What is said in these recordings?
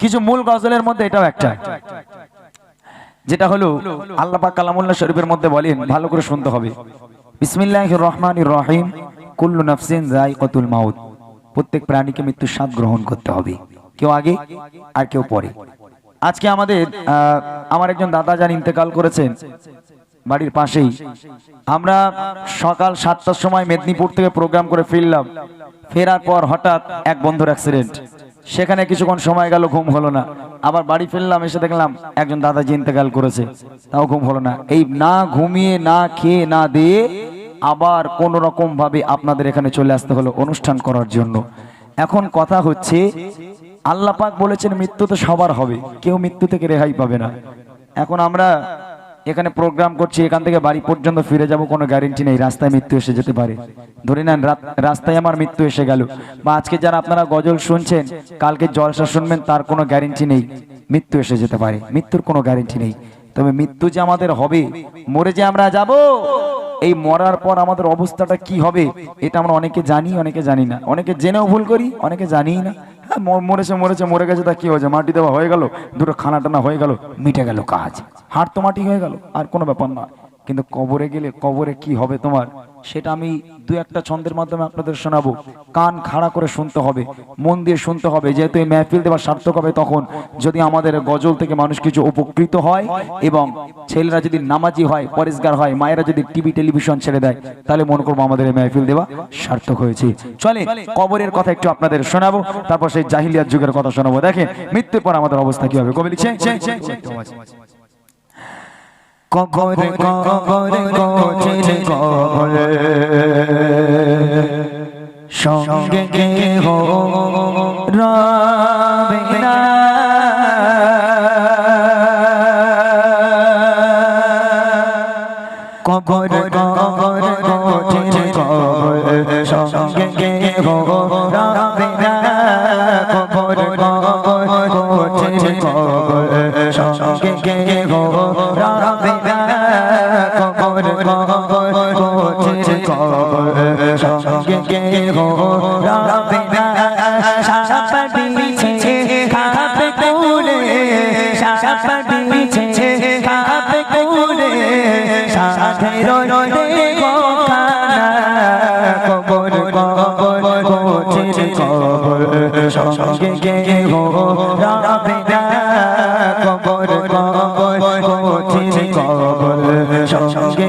কিছু মূল গজলের মধ্যে এটাও একটা, যেটা হলো আল্লাহ পাক কালামুল্লাহ শরীফের মধ্যে বলেন, ভালো করে শুনতে হবে। বিসমিল্লাহির রহমানির রহিম, কুল্লু নাফসিন যায়কাতুল মাউত। প্রত্যেক প্রাণীকে মৃত্যুর স্বাদ গ্রহণ করতে হবে। কেউ আগে আর কেউ পরে। আজকে আমাদের আমার একজন দাদা যান ইন্তেকাল করেছেন বাড়ির পাশেই, আমরা সকাল সাতটার সময় মেদিনীপুর থেকে প্রোগ্রাম করে ফিরলাম। ফেরার পর হঠাৎ এক বন্ধুর অ্যাক্সিডেন্ট সেখানে কিছুক্ষণ সময় গেল, ঘুম হলো না। আবার বাড়ি ফিরলাম, এসে দেখলাম একজন দাদাজি ইন্তেকাল করেছে। তাও ঘুম হলো না। এই না ঘুমিয়ে, না খেয়ে, না দিয়ে আবার কোন রকম ভাবে আপনাদের এখানে চলে আসতে হলো অনুষ্ঠান করার জন্য। এখন কথা হচ্ছে আল্লাহ পাক বলেছেন, মৃত্যু তো সবার হবে। কেউ মৃত্যু থেকে রেহাই পাবে না। এখন আমরা এখানে প্রোগ্রাম করছি, এখান থেকে বাড়ি পর্যন্ত ফিরে যাব, কোনো গ্যারেন্টি নেই, রাস্তায় মৃত্যু এসে যেতে পারে। ধরে নেন রাস্তায় আমার মৃত্যু এসে গেল। বা আজকে যারা আপনারা গজল শুনছেন, কালকে জলসা শুনবেন, তার কোনো গ্যারেন্টি নেই, মৃত্যু এসে যেতে পারে। মৃত্যুর কোনো গ্যারেন্টি নেই। তবে মৃত্যু যে আমাদের হবে, মরে যে আমরা যাব, এই মরার পর আমাদের অবস্থাটা কি হবে, এটা আমরা অনেকে জানি অনেকে জানি না। অনেকে জেনেও ভুল করি, অনেকে জানি না। মরেছে মরেছে, মরে গেছে, তা কি হয়েছে? মাটি দেওয়া হয়ে গেল, দুটো খানা টানা হয়ে গেল, মিটে গেল কাজ। হাট তো মাটি হয়ে গেল, আর কোনো ব্যাপার না কিন্তু কবরে গেলে কবরে কি হবে তোমার? সেটা আমি দু একটা ছন্দের মাধ্যমে আপনাদের শোনাবো। কান খাড়া করে শুনতে হবে, মন দিয়ে শুনতে হবে। যেহেতু এই মেহফিল দেওয়ার সার্থক হবে তখন যদি আমাদের গজল থেকে মানুষ কিছু উপকৃত হয় এবং ছেলেরা যদি নামাজি হয়, পরিষ্কার হয়, মায়েরা যদি টিভি, টেলিভিশন ছেড়ে দেয়, তাহলে মনে করব আমাদের এই মেহফিল দেওয়া সার্থক হয়েছে। চলে, কবরের কথা একটু আপনাদের শোনাবো, তারপর সেই জাহিলিয়ার যুগের কথা শোনাবো। দেখেন, মৃত্যুর পর আমাদের অবস্থা কি হবে? কবি লিখছে কবরে কবরে কোচির কবরে সঙ্গে কে হো রবে না কবরে কবরে সঙ্গে কে হো রবে না সাপাটি ছে খাপে কুলে সাপাটি ছে খাপে কুলে সাথে রয়ে দেখো খানা কবর কবর কোচির কবর সঙ্গে কে হো রবে না কবর কবর কোচির কবর সঙ্গে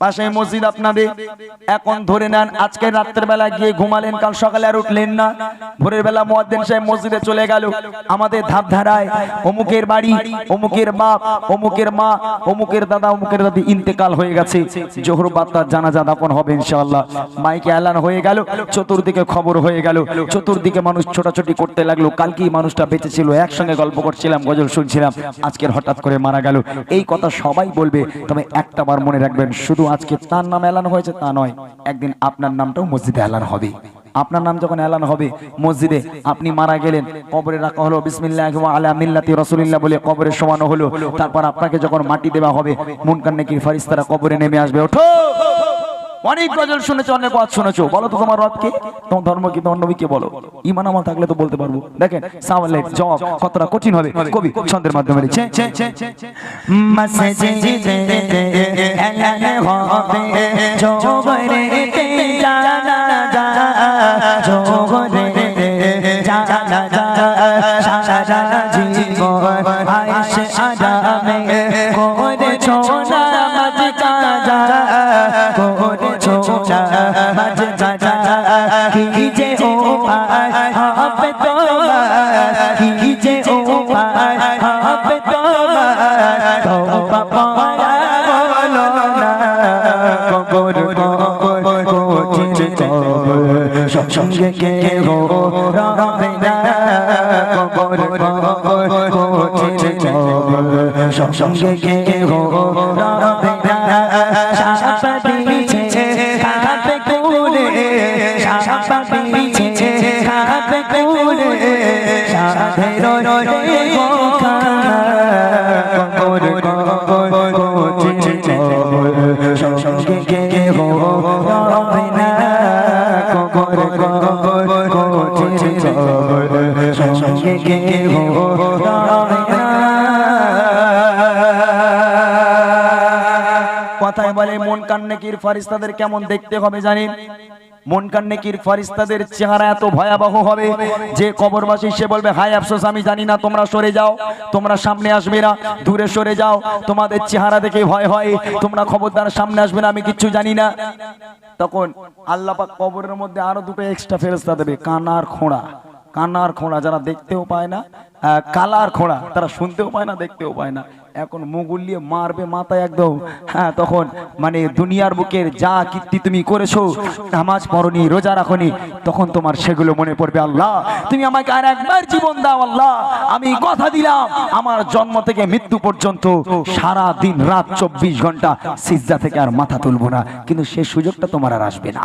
পাশে মসজিদ আপনাদের। এখন ধরে নেন, আজকে রাত্রের বেলা গিয়ে ঘুমালেন, কাল সকালে আর উঠলেন না। ভোরের বেলা মুয়াজ্জিন সাহেব মসজিদে চলে গেল। আমাদের ধাপ ধারায় অমুকের বাড়ি, অমুকের বাপ, অমুকের মা, অমুকের দাদা, অমুকের দাদি ইন্তেকাল হয়ে গেছে। জোহর বাত্তার জানাজা দাপন হবে ইনশাআল্লাহ। মাইকে এলান হয়ে গেল, চতুর্দিকে খবর হয়ে গেল। চতুর্দিকে মানুষ ছোটাছুটি করতে লাগল। কালকেই মানুষটা বেঁচে ছিল, একসঙ্গে গল্প করছিলাম, গজল শুনছিলাম। আজকের হঠাৎ করে মারা গেল। এই কথা সবাই বলবে, তবে একটা বার মনে রাখবেন, শুধু আজকে তার নাম এলান হয়েছে, তা নয়। একদিন আপনার নামটাও মসজিদে এলান হবে। আপনার নাম যখন এলান হবে, মসজিদে আপনি মারা গেলেন, কবরে রাখা হলো, বিসমিল্লাহ আলা মিল্লাতি রাসূলিল্লাহ বলে কবরে সমানো হলো। তারপর আপনাকে যখন মাটি দেওয়া হবে, মুনকার নেকির ফারিস্তারা কবরে নেমে আসবে। ওঠো! অনেক গজল শুনেছো অনেক ওয়াজ শুনেছো। বলো তো তোমার রব কে তোমার ধর্ম কি তোমার নবী কে বলো। ইমান আমল থাকলে তো বলতে পারব। দেখেন সাওয়ালের জবাব কতটা কঠিন হবে। কবি ছন্দের মাধ্যমে লিখছে ছে, ছে, ছে, ছে। মসজিদে ছোনা মাঝ কাজা কি যে ও পায় হবে তোমার কি যে ও পায় হবে তোমার তওবা পায়া বলো না, কবর কবর কোচির সঙ্গে কে হো রবে না, কবর কবর কোচির সঙ্গে কে হো রবে না কথায় বলে মন কান্নেকির ফারিস্তাদের কেমন দেখতে হবে জানেন মন কান্নেকির ফারিস্তাদের চেহারা এত ভয়াবহ হবে যে কবরবাসী সে বলবে হাই আফসোস, আমি জানি না, তোমরা সরে যাও, তোমরা সামনে আসবে না, দূরে সরে যাও, তোমাদের চেহারা দেখে ভয় হয়, তোমরা খবরদার সামনে আসবে না, আমি কিচ্ছু জানি না। তখন আল্লাহ পাক কবরের মধ্যে আরও দুটো এক্সট্রা ফেরস্তা দেবে, কানার খোঁড়া। কানার খোঁড়া যারা দেখতেও পায় না কালার খোঁড়া, তারা শুনতেও পায় না, দেখতেও পায় না। এখন মুগুল দিয়ে মারবে মাথায় একদম। হ্যাঁ তখন মানে দুনিয়ার বুকের যা কীর্তি তুমি করেছ, নামাজ পড়নি, রোজা রাখনি, তখন তোমার সেগুলো মনে পড়বে, আল্লাহ, তুমি আমাকে আর একবার জীবন দাও, আল্লাহ, আমি কথা দিলাম, আমার জন্ম থেকে মৃত্যু পর্যন্ত সারা দিন রাত চব্বিশ ঘণ্টা সিজদা থেকে আর মাথা তুলবো না, কিন্তু সে সুযোগটা তোমার আর আসবে না।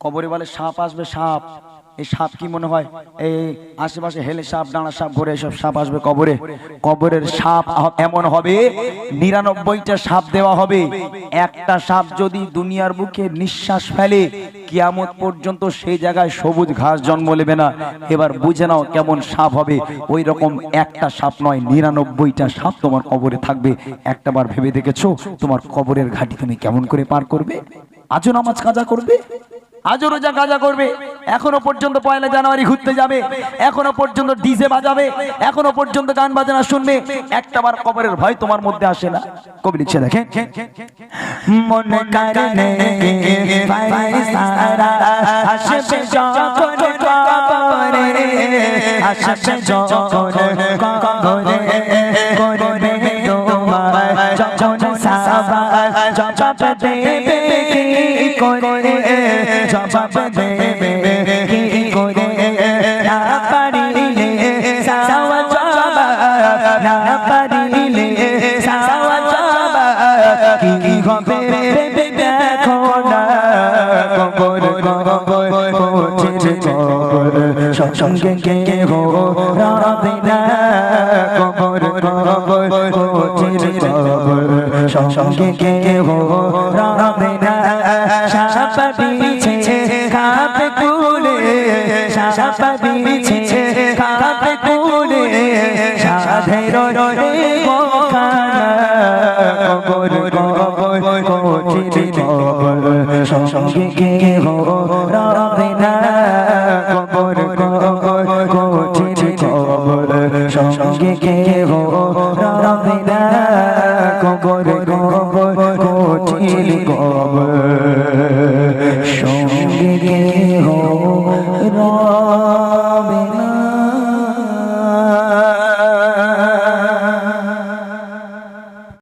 কবরে বলে সাপ আসবে, সাপ। এই সাপ কি মনে হয়? এই আশেপাশে হেলে সাপ, ডানা সাপ ঘুরে এসব সাপ আসবে কবরে। কবরের সাপ এমন হবে, নিরানব্বইটা সাপ দেওয়া হবে। একটা সাপ যদি দুনিয়ার বুকে নিঃশ্বাস ফেলে, কিয়ামত পর্যন্ত সেই জায়গায় সবুজ ঘাস জন্ম নেবে না। এবার বুঝে নাও কেমন সাপ হবে। ওই রকম একটা সাপ নয়, নিরানব্বইটা সাপ তোমার কবরে থাকবে। একটাবার ভেবে দেখেছ? তোমার কবরের ঘাটি তুমি কেমন করে পার করবে? আজও নামাজ কাজা করবে? আজও রোজা কাজা করবে। এখনও পর্যন্ত পয়লা জানুয়ারি ঘুরতে যাবে। এখনও পর্যন্ত ডিজে বাজাবে। এখনও পর্যন্ত গান বাজনা শুনবে। একটা বার কবরের ভয় তোমার মধ্যে আসে না। কবি লিখছে, দেখেন। মন কারণে করে জবাব দেবে কি করে? না পারিলে সাওয়া কি সাপ বিছে খাপে কুলে। সাপ বিছে খাপে কুলে। সাধের রে গোখানা কবর কবর কোচির কবর সঙ্গে কে হো রবে না, কবর কবর কোচির কবর সঙ্গে কে হো রবে না, কবর কবর چل گاب شام گے ہو را